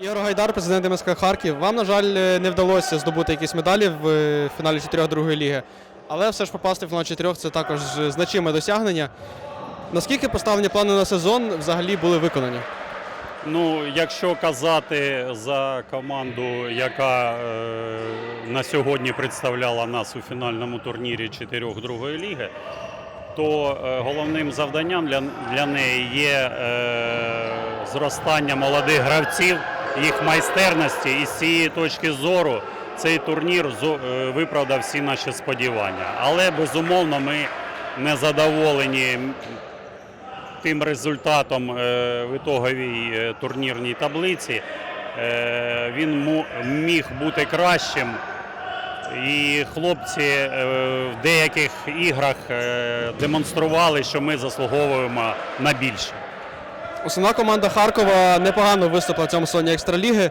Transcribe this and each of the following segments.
Ігор Гайдар, президент МСК Харків. Вам, на жаль, е, не вдалося здобути якісь медалі в е, фіналі 4 другої ліги, але все ж попасти в фінал 4 це також значиме досягнення. Наскільки поставлені плани на сезон взагалі були виконані? Ну, якщо казати за команду, яка е, на сьогодні представляла нас у фінальному турнірі чотирьох другої ліги, то е, головним завданням для, для неї є е, зростання молодих гравців, їх майстерності. І з цієї точки зору цей турнір е, виправдав всі наші сподівання. Але безумовно ми не задоволені тим результатом е, в ітоговій е, турнірній таблиці. Він міг бути кращим. І хлопці в деяких іграх демонстрували, що ми заслуговуємо на більше. Основна команда Харкова непогано виступила в цьому сезоні екстраліги.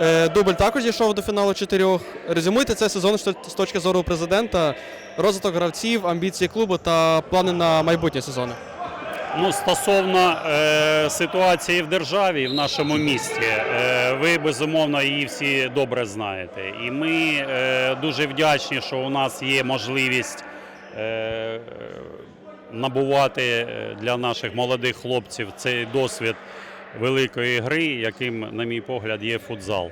Е, Дубль також дійшов до фіналу чотирьох. Резюмуйте цей сезон з точки зору президента, розвиток гравців, амбіції клубу та плани на майбутні сезони. Ну, стосовно е, ситуації в державі, в нашому місті, е, ви безумовно її всі добре знаєте. І ми е, дуже вдячні, що у нас є можливість е, набувати е, для наших молодих хлопців цей досвід великої гри, яким, на мій погляд, є футзал.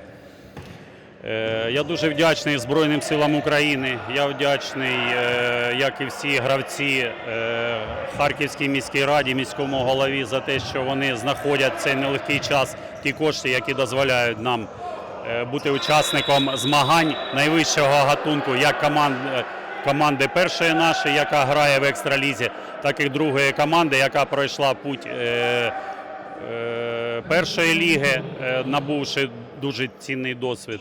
Е, Я дуже вдячний Збройним силам України. Я вдячний, е, як і всі гравці Харківській міській раді, міському голові за те, що вони знаходять цей нелегкий час ті кошти, які дозволяють нам бути учасником змагань найвищого гатунку, як команд, е, команди першої нашої, яка грає в екстралізі, так і другої команди, яка пройшла путь. е, е, першої ліги, е, набувши дуже цінний досвід.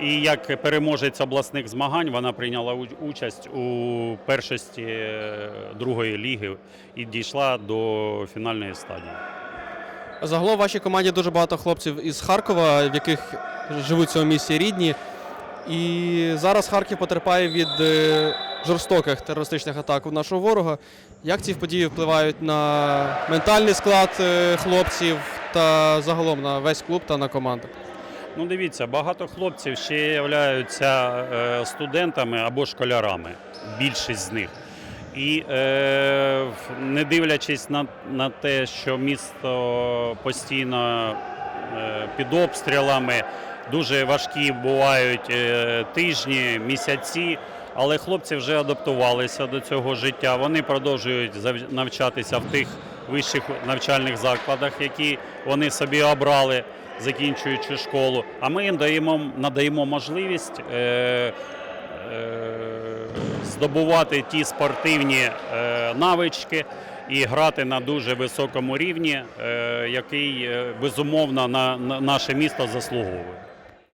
І як переможець обласних змагань вона прийняла участь у першості е, другої ліги і дійшла до фінальної стадії. Загалом в вашій команді дуже багато хлопців із Харкова, в яких живуть в цьому місті рідні. І зараз Харків потерпає від е, жорстоких терористичних атак у нашого ворога. Як ці події впливають на ментальний склад е, хлопців та загалом на весь клуб та на команду? Ну, дивіться, багато хлопців ще являються е, студентами або школярами, більшість з них. І е, не дивлячись на, на те, що місто постійно е, під обстрілами, дуже важкі бувають е, тижні, місяці. Але хлопці вже адаптувалися до цього життя. Вони продовжують навчатися в тих вищих навчальних закладах, які вони собі обрали, закінчуючи школу. А ми їм даємо, надаємо можливість е, е, здобувати ті спортивні е, навички і грати на дуже високому рівні, е, який безумовно на наше місто заслуговує.